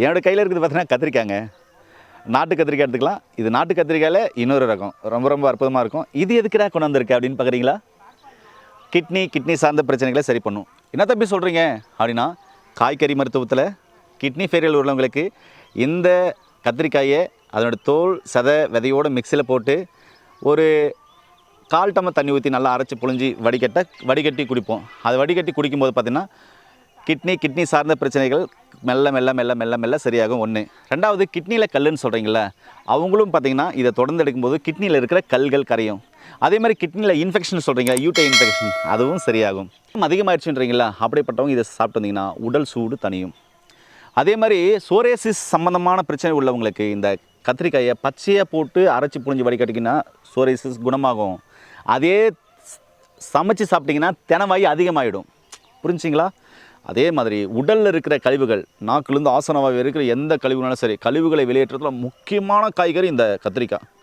என்னோட கையில் இருக்குது பார்த்தீங்கன்னா கத்திரிக்காங்க. நாட்டு கத்திரிக்காய் எடுத்துக்கலாம். இது நாட்டு கத்திரிக்காயில் இன்னொரு ரகம். ரொம்ப ரொம்ப அற்புதமாக இருக்கும். இது எதுக்குடா கொண்டு வந்திருக்கு அப்படின்னு பார்க்குறீங்களா கிட்னி கிட்னி சார்ந்த பிரச்சனைகளை சரி பண்ணும். என்ன தம்பி சொல்கிறீங்க அப்படின்னா காய்கறி மருத்துவத்தில் கிட்னி ஃபெயிலியர் உள்ளவங்களுக்கு இந்த கத்திரிக்காயை அதனோட தோல் சதை விதையோட மிக்சியில் போட்டு ஒரு கால் டம்ளர் தண்ணி ஊற்றி நல்லா அரைச்சி புழிஞ்சி வடிகட்ட வடிகட்டி குடிப்போம். அது வடிகட்டி குடிக்கும்போது பார்த்திங்கன்னா கிட்னி கிட்னி சார்ந்த பிரச்சனைகள் மெல்ல மெல்ல மெல்ல மெல்ல மெல்ல சரியாகும். ஒன்று ரெண்டாவது கிட்னியில் கல்லுன்னு சொல்கிறீங்கள அவங்களும் பார்த்திங்கன்னா இதை தொடர்ந்து எடுக்கும்போது கிட்னியில் இருக்கிற கல்கள் கரையும். அதே மாதிரி கிட்னியில் இன்ஃபெக்ஷன் சொல்கிறீங்க யூட்டை இன்ஃபெக்ஷன் அதுவும் சரியாகும். அதிகமாகிடுச்சுன்றீங்களா அப்படிப்பட்டவங்க இதை சாப்பிட்டு வந்தீங்கன்னா உடல் சூடு தனியும் அதே மாதிரி சோரேசிஸ் சம்மந்தமான பிரச்சனை உள்ளவங்களுக்கு இந்த கத்திரிக்காயை பச்சையாக போட்டு அரைச்சி புழிஞ்சு வடிகட்டிங்கன்னா சோரேசிஸ் குணமாகும். அதே சமைச்சு சாப்பிட்டிங்கன்னா தினவாயி அதிகமாகிடும் புரிஞ்சிங்களா? அதே மாதிரி உடலில் இருக்கிற கழிவுகள் நாக்குலேருந்து ஆசனவாக இருக்கிற எந்த கழிவுனாலும் சரி கழிவுகளை வெளியேற்றத்தில் முக்கியமான காய்கறி இந்த கத்திரிக்காய்.